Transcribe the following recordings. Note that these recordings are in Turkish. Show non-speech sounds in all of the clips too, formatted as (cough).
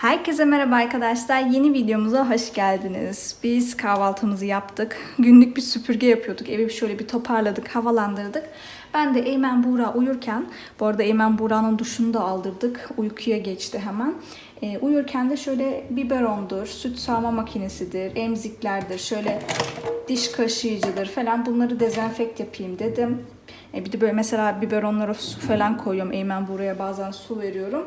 Herkese merhaba arkadaşlar. Yeni videomuza hoş geldiniz. Biz kahvaltımızı yaptık. Günlük bir süpürge yapıyorduk. Evi şöyle bir toparladık, havalandırdık. Ben de Eymen Buğra uyurken, bu arada Eymen Buğra'nın duşunu da aldırdık. Uykuya geçti hemen. Ee, uyurken de şöyle biberondur, süt sağma makinesidir, emziklerdir, şöyle diş kaşıyıcıdır falan bunları dezenfekt yapayım dedim. E, bir de böyle mesela biberonlara su falan koyuyorum. Eymen buraya bazen su veriyorum.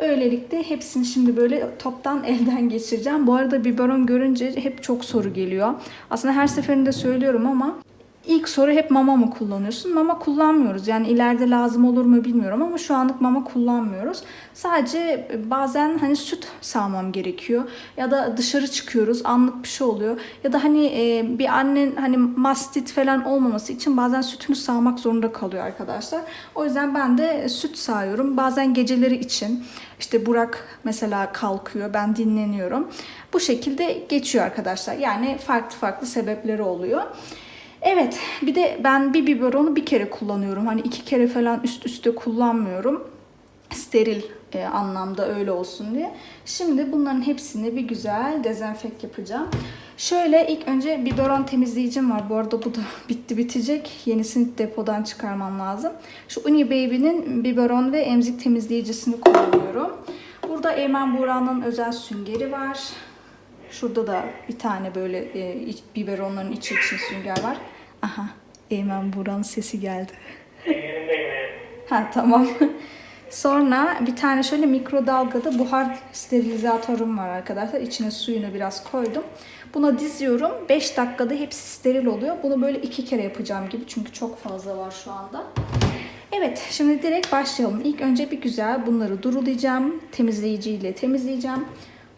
Öylelikle hepsini şimdi böyle toptan (laughs) elden geçireceğim. Bu arada biberon görünce hep çok soru geliyor. Aslında her seferinde söylüyorum ama ilk soru hep mama mı kullanıyorsun? Mama kullanmıyoruz. Yani ileride lazım olur mu bilmiyorum ama şu anlık mama kullanmıyoruz. Sadece bazen hani süt sağmam gerekiyor ya da dışarı çıkıyoruz anlık bir şey oluyor ya da hani e, bir annen hani mastit falan olmaması için bazen sütünü sağmak zorunda kalıyor arkadaşlar. O yüzden ben de süt sağıyorum. Bazen geceleri için işte Burak mesela kalkıyor ben dinleniyorum. Bu şekilde geçiyor arkadaşlar. Yani farklı farklı sebepleri oluyor. Evet bir de ben bir biberonu bir kere kullanıyorum. Hani iki kere falan üst üste kullanmıyorum. Steril e, anlamda öyle olsun diye. Şimdi bunların hepsini bir güzel dezenfekt yapacağım. Şöyle ilk önce biberon temizleyicim var. Bu arada bu da (laughs) bitti bitecek. Yenisini depodan çıkarmam lazım. Şu Uni Baby'nin biberon ve emzik temizleyicisini kullanıyorum. Burada Eymen Buğra'nın özel süngeri var. Şurada da bir tane böyle e, iç- biberonların içi için sünger var. Aha Eymen Buğra'nın sesi geldi. Ha tamam. (laughs) Sonra bir tane şöyle mikrodalgada buhar sterilizatörüm var arkadaşlar. İçine suyunu biraz koydum. Buna diziyorum. 5 dakikada hepsi steril oluyor. Bunu böyle iki kere yapacağım gibi. Çünkü çok fazla var şu anda. Evet şimdi direkt başlayalım. İlk önce bir güzel bunları durulayacağım. Temizleyiciyle temizleyeceğim.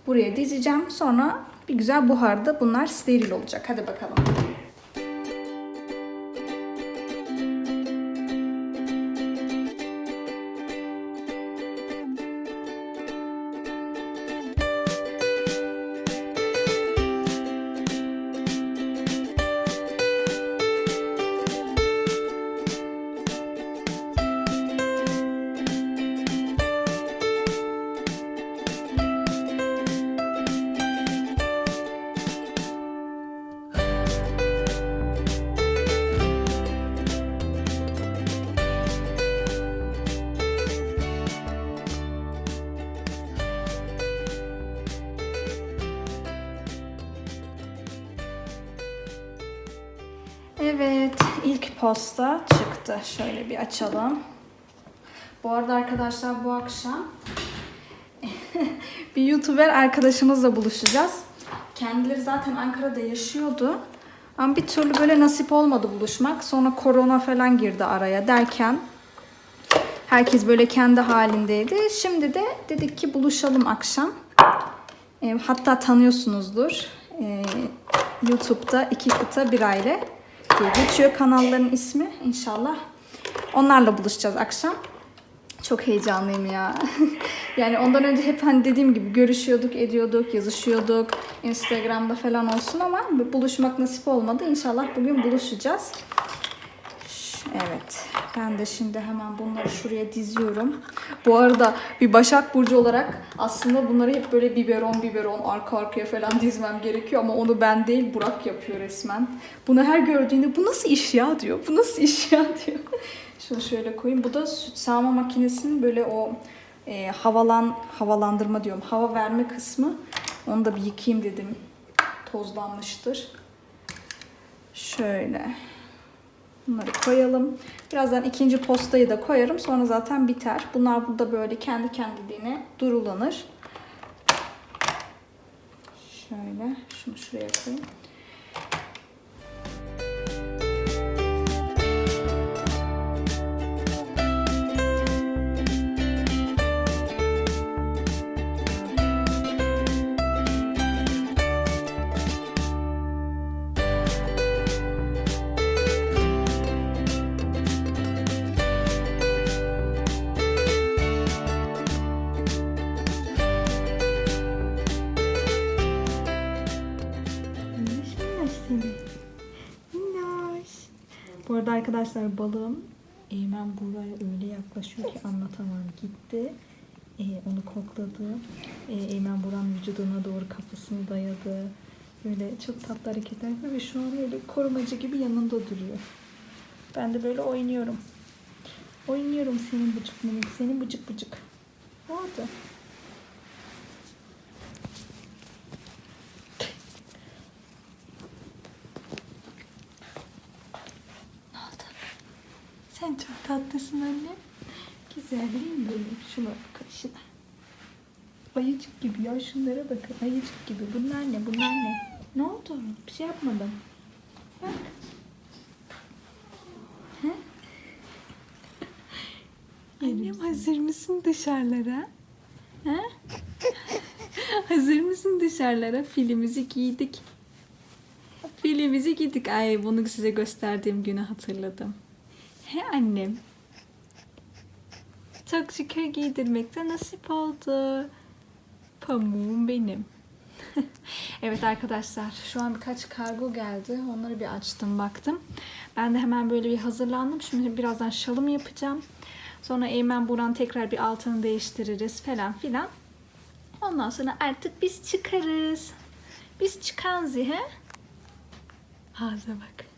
Buraya dizeceğim. Sonra bir güzel buharda bunlar steril olacak. Hadi bakalım. Posta çıktı. Şöyle bir açalım. Bu arada arkadaşlar bu akşam (laughs) bir YouTuber arkadaşımızla buluşacağız. Kendileri zaten Ankara'da yaşıyordu. Ama bir türlü böyle nasip olmadı buluşmak. Sonra korona falan girdi araya derken herkes böyle kendi halindeydi. Şimdi de dedik ki buluşalım akşam. E, hatta tanıyorsunuzdur. E, YouTube'da iki kıta bir aile diye geçiyor kanalların ismi inşallah. Onlarla buluşacağız akşam. Çok heyecanlıyım ya. (laughs) yani ondan önce hep hani dediğim gibi görüşüyorduk, ediyorduk, yazışıyorduk. Instagram'da falan olsun ama buluşmak nasip olmadı. İnşallah bugün buluşacağız. Evet. Ben de şimdi hemen bunları şuraya diziyorum. Bu arada bir Başak Burcu olarak aslında bunları hep böyle biberon biberon arka arkaya falan dizmem gerekiyor ama onu ben değil Burak yapıyor resmen. Bunu her gördüğünde bu nasıl iş ya diyor. Bu nasıl iş ya (laughs) diyor. Şunu şöyle koyayım. Bu da süt sağma makinesinin böyle o e, havalan havalandırma diyorum. Hava verme kısmı. Onu da bir yıkayayım dedim. Tozlanmıştır. Şöyle. Bunları koyalım. Birazdan ikinci postayı da koyarım. Sonra zaten biter. Bunlar burada böyle kendi kendiliğine durulanır. Şöyle. Şunu şuraya koyayım. Arkadaşlar balığım Eymen buraya öyle yaklaşıyor ki anlatamam gitti. e, onu kokladı. E, Eymen Buran vücuduna doğru kafasını dayadı. Böyle çok tatlı hareketler yapıyor ve şu an öyle korumacı gibi yanında duruyor. Ben de böyle oynuyorum. Oynuyorum senin bıcık minik, senin bıcık bıcık. Ne oldu? Ne oldu? Sen çok tatlısın anne. Güzelliğim benim. Şuna bakın şuna. Ayıcık gibi ya şunlara bakın. Ayıcık gibi. Bunlar ne? Bunlar ne? Ne oldu? Bir şey yapmadım. Bak. He? (laughs) Annem hazır mısın dışarılara? Ha? (laughs) hazır mısın dışarılara? Filimizi giydik. Filimizi giydik. Ay bunu size gösterdiğim günü hatırladım. He annem. Çok şükür giydirmekte nasip oldu. Pamuğum benim. (laughs) evet arkadaşlar şu an birkaç kargo geldi. Onları bir açtım baktım. Ben de hemen böyle bir hazırlandım. Şimdi birazdan şalımı yapacağım. Sonra Eymen Buran tekrar bir altını değiştiririz falan filan. Ondan sonra artık biz çıkarız. Biz çıkan zihe. Haza bak.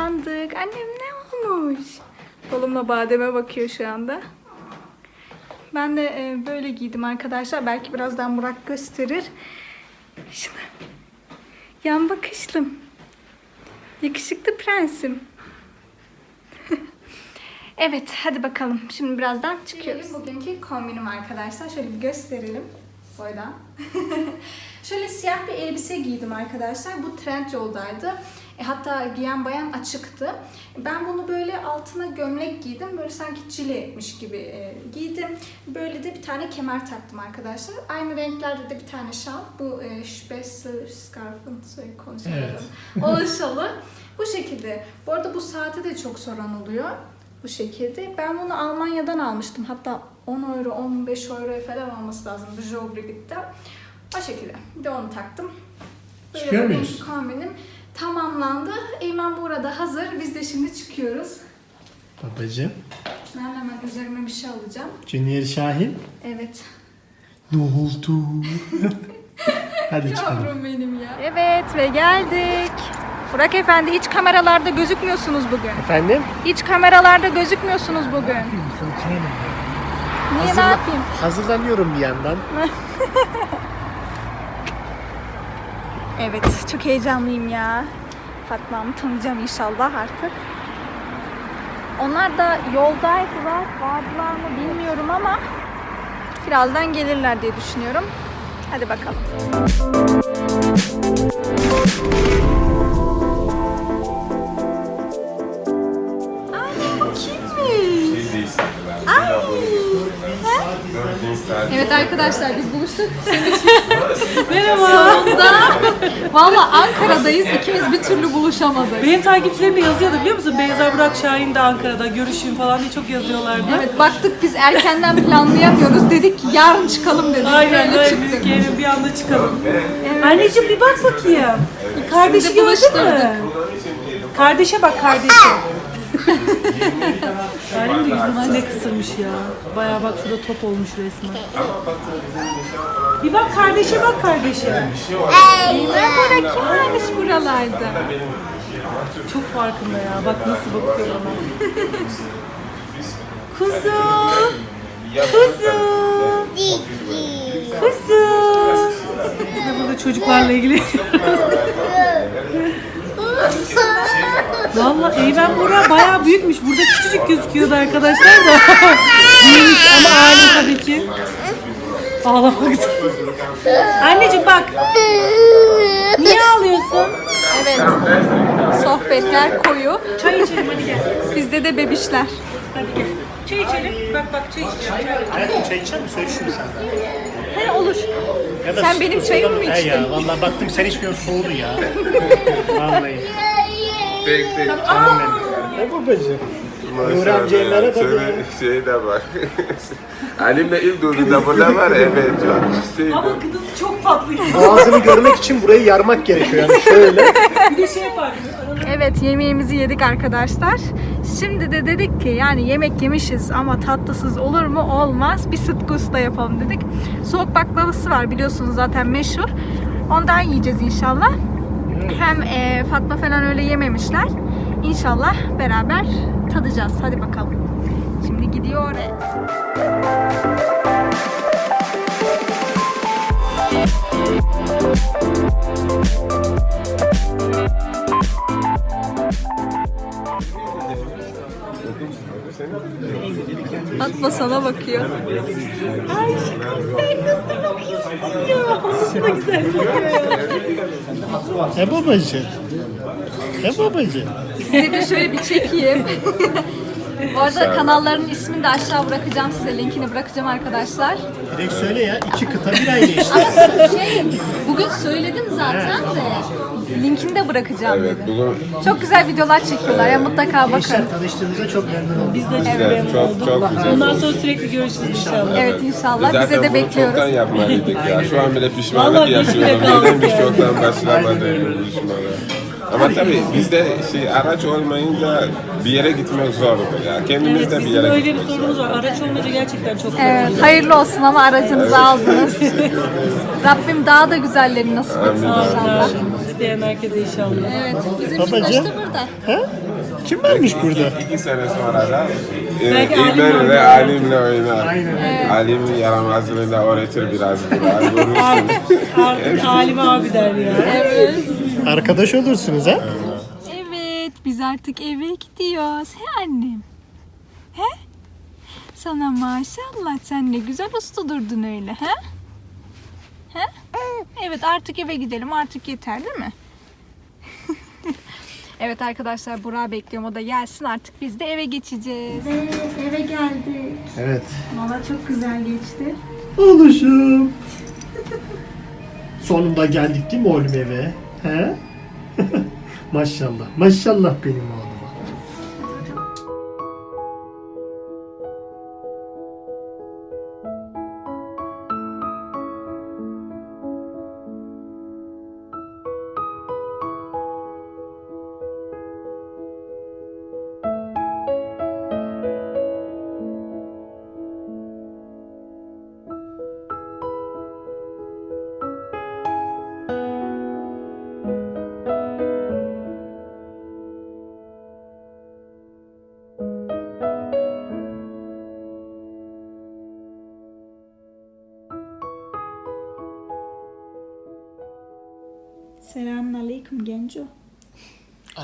Hazırlandık. Annem ne olmuş? Kolumla bademe bakıyor şu anda. Ben de e, böyle giydim arkadaşlar. Belki birazdan Burak gösterir. Şuna. Yan bakışlım. Yakışıklı prensim. (laughs) evet hadi bakalım. Şimdi birazdan çıkıyoruz. Bugünkü kombinim arkadaşlar. Şöyle bir gösterelim. Boydan. (laughs) Şöyle siyah bir elbise giydim arkadaşlar. Bu trend yoldaydı. E, hatta giyen bayan açıktı. Ben bunu böyle altına gömlek giydim. Böyle sanki çilekmiş gibi e, giydim. Böyle de bir tane kemer taktım arkadaşlar. Aynı renklerde de bir tane şal. Bu e, Spessel Scarf'ın söyle konuşamadım. O şalı. (laughs) Bu şekilde. Bu arada bu saate de çok soran oluyor. Bu şekilde. Ben bunu Almanya'dan almıştım. Hatta 10 euro, 15 euro falan olması lazım. Bu Jobrigit'te. O şekilde. Bir de onu taktım. Böyle Çıkıyor muyuz? Kombinim tamamlandı. Eymen burada hazır. Biz de şimdi çıkıyoruz. Babacım. Ben hemen üzerime bir şey alacağım. Junior Şahin. Evet. Ne oldu? (laughs) Hadi çıkalım. Yavrum benim ya. Evet ve geldik. Burak Efendi hiç kameralarda gözükmüyorsunuz bugün. Efendim? Hiç kameralarda gözükmüyorsunuz bugün. Niye ne yapayım? Hazırlanıyorum bir yandan. (laughs) Evet çok heyecanlıyım ya. Fatma'mı tanıyacağım inşallah artık. Onlar da yoldaydılar. Vardılar mı bilmiyorum ama birazdan gelirler diye düşünüyorum. Hadi bakalım. Evet arkadaşlar biz buluştuk. (laughs) Merhaba. Sonunda. Valla Ankara'dayız. İkimiz bir türlü buluşamadık. Benim takipçilerim de yazıyordu biliyor musun? Beyza Burak Şahin de Ankara'da görüşün falan diye çok yazıyorlardı. Evet baktık biz erkenden planlayamıyoruz. Dedik ki yarın çıkalım dedik. Aynen Böyle öyle çıktık. dedik yarın bir anda çıkalım. Anneciğim bir bak bakayım. Kardeşi Sizi gördün mü? buluşturduk. Kardeşe bak kardeşe. (laughs) Annem de yüzünü sinek ısırmış ya. Bayağı bak şurada top olmuş resmen. Bir bak kardeşe bak kardeşe. Ben burada kim varmış buralarda? Çok farkında ya. Bak nasıl bakıyor bana. (laughs) Kuzum. Kuzum. Ve burada çocuklarla ilgili. (laughs) (laughs) Valla Eymen Bora bayağı büyükmüş. Burada küçücük gözüküyordu arkadaşlar da. (laughs) Büyümüş ama aile tabii ki. Ağlamak Anneciğim bak. Niye ağlıyorsun? Evet. Sohbetler koyu. Çay içelim hadi gel. Bizde de bebişler. Hadi gel. Çay içelim. Bak bak çay içelim. Hayatım çay içer misin? Söyle şunu sen. He olur. Ya da Sen benim çayımı mı He içtin? ya vallahi baktım sen içmiyorsun soğudu ya. (laughs) vallahi. Tek tek. Canım benim. Ne babacığım? Öğrencilere ya. tabii. Senin şey de var. (laughs) Halimle ilk duyduğunda burada var evet çok şey. Ama kıdısı çok tatlı. Boğazını görmek için burayı yarmak gerekiyor yani şöyle. Bir de şey yapar. Evet yemeğimizi yedik arkadaşlar. Şimdi de dedik ki yani yemek yemişiz ama tatlısız olur mu? Olmaz. Bir sıtkı usta yapalım dedik. Soğuk baklavası var biliyorsunuz zaten meşhur. Ondan yiyeceğiz inşallah. Hem e, Fatma falan öyle yememişler. İnşallah beraber tadacağız. Hadi bakalım. Şimdi gidiyor. Fatma sana bakıyor. He babacığım. He babacığım. Size de şöyle bir çekeyim. Bu arada kanalların ismini de aşağı bırakacağım size. Linkini bırakacağım arkadaşlar. Direkt söyle ya iki kıta bir aynı işte. Ama şey, bugün söyledim zaten de. Linkini de bırakacağım Evet dedim. bugün Çok güzel videolar çekiyorlar ya mutlaka bakın. Gençler tanıştığınıza çok memnun oldum. Biz de çok güzel, memnun çok olduk. çok güzel. Bundan sonra sürekli görüşürüz inşallah. Evet inşallah Zaten bize de bunu bekliyoruz. çoktan yapmalıydık ya. Şu an bile pişmanlık Vallahi yaşıyorum. kaldık Neden biz yani. çoktan başlamadık bu buluşmalara? Ama tabii bizde şey araç olmayınca bir yere gitmek zordur ya. Kendimiz Evet de bir bizim yere öyle bir gitmek sorunumuz var. Araç olmayınca gerçekten çok Evet, hayırlı olsun ama aracınızı aldınız. (laughs) Rabbim daha da güzellerini nasip etsin inşallah. İsteyen herkese inşallah. Evet, bizim Babacığım. Babacığım. da burada. He? Kim varmış burada? İki, iki sene sonra da e, Belki Alim İlber oynar. ile Alim'le oynar. Alim'in yaramazlığını da öğretir biraz. (laughs) biraz görürsün. Artık Alim abi der ya. Evet. Arkadaş olursunuz ha? Evet, biz artık eve gidiyoruz. He annem? He? Sana maşallah sen ne güzel usta durdun öyle he? He? Evet artık eve gidelim artık yeter değil mi? (laughs) evet arkadaşlar Burak'ı bekliyorum o da gelsin artık biz de eve geçeceğiz. Evet eve geldik. Evet. Valla çok güzel geçti. Oluşum. Sonunda geldik değil mi oğlum eve? He? (laughs) maşallah. Maşallah benim oğluma.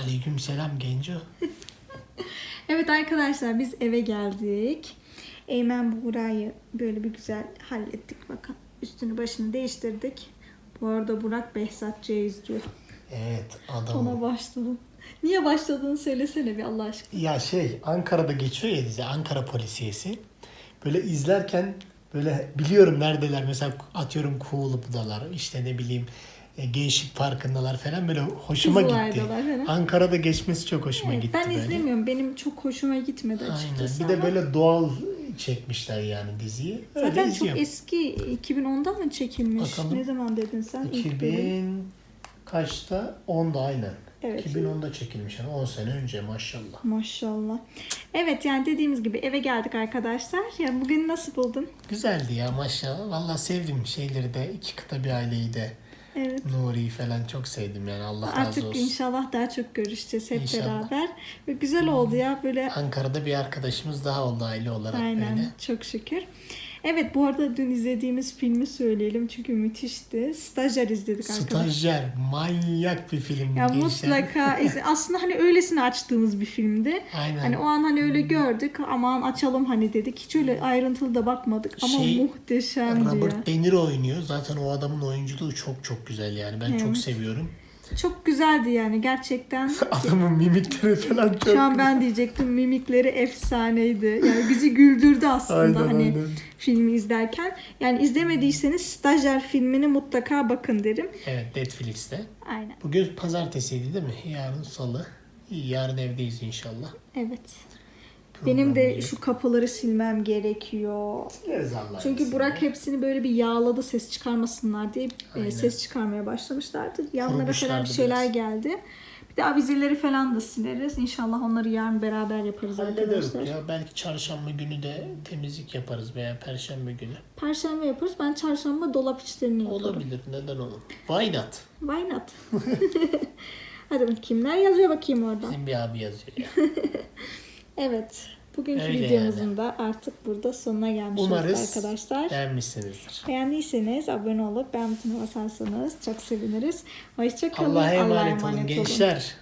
Aleyküm selam genco. (laughs) Evet arkadaşlar biz eve geldik. Eymen Buğra'yı böyle bir güzel hallettik bakın. Üstünü başını değiştirdik. Bu arada Burak Behzatçı'yı izliyor. Evet adam. Ona başladım. Niye başladığını söylesene bir Allah aşkına. Ya şey Ankara'da geçiyor ya dizi Ankara polisiyesi. Böyle izlerken böyle biliyorum neredeler mesela atıyorum Kuğulu'dalar işte ne bileyim Gençlik Parkı'ndalar falan böyle hoşuma gitti. Falan. Ankara'da geçmesi çok hoşuma Evet, gitti ben böyle. izlemiyorum. Benim çok hoşuma gitmedi açıkçası. Aynen. Bir de böyle doğal çekmişler yani diziyi. Öyle Zaten çok izliyorum. eski 2010'da mı çekilmiş? Bakalım. Ne zaman dedin sen? İlk bölüm. 2000 kaçta? 10'da aynen. Evet. 2010'da çekilmiş yani 10 sene önce maşallah. Maşallah. Evet yani dediğimiz gibi eve geldik arkadaşlar. Ya bugün nasıl buldun? Güzeldi ya maşallah. Valla sevdim şeyleri de. iki kıta bir aileyi de. Evet. Nuri'yi falan çok sevdim yani Allah razı Artık olsun. inşallah daha çok görüşeceğiz hep İnşallah. beraber. Ve güzel oldu ya böyle Ankara'da bir arkadaşımız daha oldu aile olarak aynen böyle. çok şükür. Evet bu arada dün izlediğimiz filmi söyleyelim çünkü müthişti. Stajyer izledik arkadaşlar. Stajyer manyak bir film. Ya gençler. mutlaka (laughs) aslında hani öylesine açtığımız bir filmdi. Aynen. Hani o an hani öyle gördük aman açalım hani dedik. Hiç öyle ayrıntılı da bakmadık ama Şey, muhteşemdi ya. Robert De Niro oynuyor. Zaten o adamın oyunculuğu çok çok güzel yani. Ben çok Evet. seviyorum. Çok güzeldi yani gerçekten. (laughs) Adamın mimikleri falan çok. Şu an ben diyecektim mimikleri efsaneydi. Yani bizi güldürdü aslında Aynen, hani aynen. filmi izlerken. Yani izlemediyseniz Stajyer filmine mutlaka bakın derim. Evet Netflix'te. Aynen. Bugün pazartesiydi değil mi? Yarın salı. Yarın evdeyiz inşallah. Evet. Benim de şu kapıları silmem gerekiyor. Allah'ın Çünkü izniyle. Burak hepsini böyle bir yağladı ses çıkarmasınlar diye e, Aynen. ses çıkarmaya başlamışlardı. Yanlara falan Kurumuşlardı bir şeyler biraz. geldi. Bir de avizeleri falan da sileriz. İnşallah onları yarın beraber yaparız Hallederiz arkadaşlar. ya. Belki çarşamba günü de temizlik yaparız veya perşembe günü. Perşembe yaparız. Ben çarşamba dolap içlerini yaparım. Olabilir. Neden olur? Why not? Why not? (laughs) Hadi bakayım. Kimler yazıyor bakayım oradan. Bizim bir abi yazıyor ya. (laughs) Evet. Bugünkü Öyle videomuzun yani. da artık burada sonuna gelmiş olduk Umarız arkadaşlar. beğenmişsinizdir. Beğendiyseniz abone olup beğen butonuna basarsanız çok seviniriz. Hoşçakalın. Allah'a emanet olun gençler.